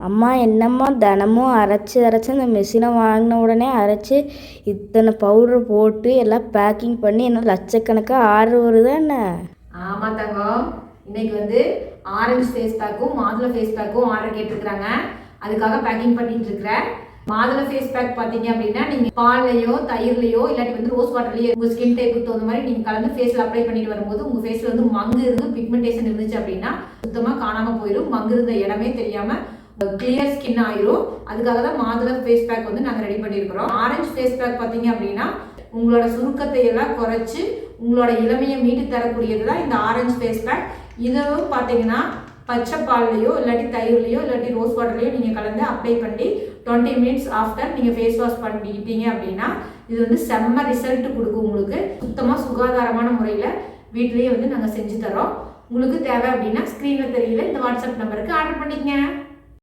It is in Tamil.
அம்மா என்னம்மா தினமும் அரைச்சி அரைச்சி அந்த மிஷினை வாங்கின உடனே அரைச்சி இத்தனை பவுடர் போட்டு எல்லாம் பேக்கிங் பண்ணி என்ன லட்சக்கணக்காக ஆர்டர் வருதா என்ன ஆமாம் தங்கம். இன்னைக்கு வந்து ஆரஞ்சு ஃபேஸ் பேக்கும் மாதுளை ஃபேஸ் பேக்கும் ஆர்டர் கேட்டிருக்கிறாங்க. அதுக்காக பேக்கிங் பண்ணிட்டு இருக்கிறேன். மாதுளை ஃபேஸ் பேக் பார்த்தீங்க அப்படின்னா நீங்கள் பால்லையோ தயிர்லையோ இல்லாட்டி வந்து ரோஸ் வாட்டர்லையோ உங்கள் ஸ்கின் டைப்புக்கு தகுந்த மாதிரி நீங்கள் கலந்து ஃபேஸில் அப்ளை பண்ணிட்டு வரும்போது உங்கள் ஃபேஸில் வந்து மங்கு இருந்து பிக்மெண்டேஷன் இருந்துச்சு அப்படின்னா சுத்தமாக காணாமல் போயிடும் மங்கு இருந்த இடமே தெரியாமல் கிளியர் ஸ்கின் ஆயிரும். அதுக்காக தான் மாதுளை ஃபேஸ் பேக் வந்து நாங்கள் ரெடி பண்ணியிருக்கிறோம் ஆரஞ்சு ஃபேஸ் பேக் பார்த்தீங்க அப்படின்னா உங்களோட சுருக்கத்தை எல்லாம் குறைச்சி உங்களோட இளமையை மீட்டு தரக்கூடியது தான் இந்த ஆரஞ்சு ஃபேஸ் பேக் இதுவும் பார்த்தீங்கன்னா பச்சை பால்லையோ இல்லாட்டி தயிர்லையோ இல்லாட்டி ரோஸ் வாட்டர்லையோ நீங்கள் கலந்து அப்ளை பண்ணி டுவெண்ட்டி மினிட்ஸ் ஆஃப்டர் நீங்கள் ஃபேஸ் வாஷ் பண்ணிக்கிட்டீங்க அப்படின்னா இது வந்து செம்ம ரிசல்ட் கொடுக்கும் உங்களுக்கு. சுத்தமாக சுகாதாரமான முறையில் வீட்லேயே வந்து நாங்கள் செஞ்சு தரோம் உங்களுக்கு தேவை அப்படின்னா ஸ்க்ரீனில் தெரியல இந்த வாட்ஸ்அப் நம்பருக்கு ஆர்டர் பண்ணிக்கங்க.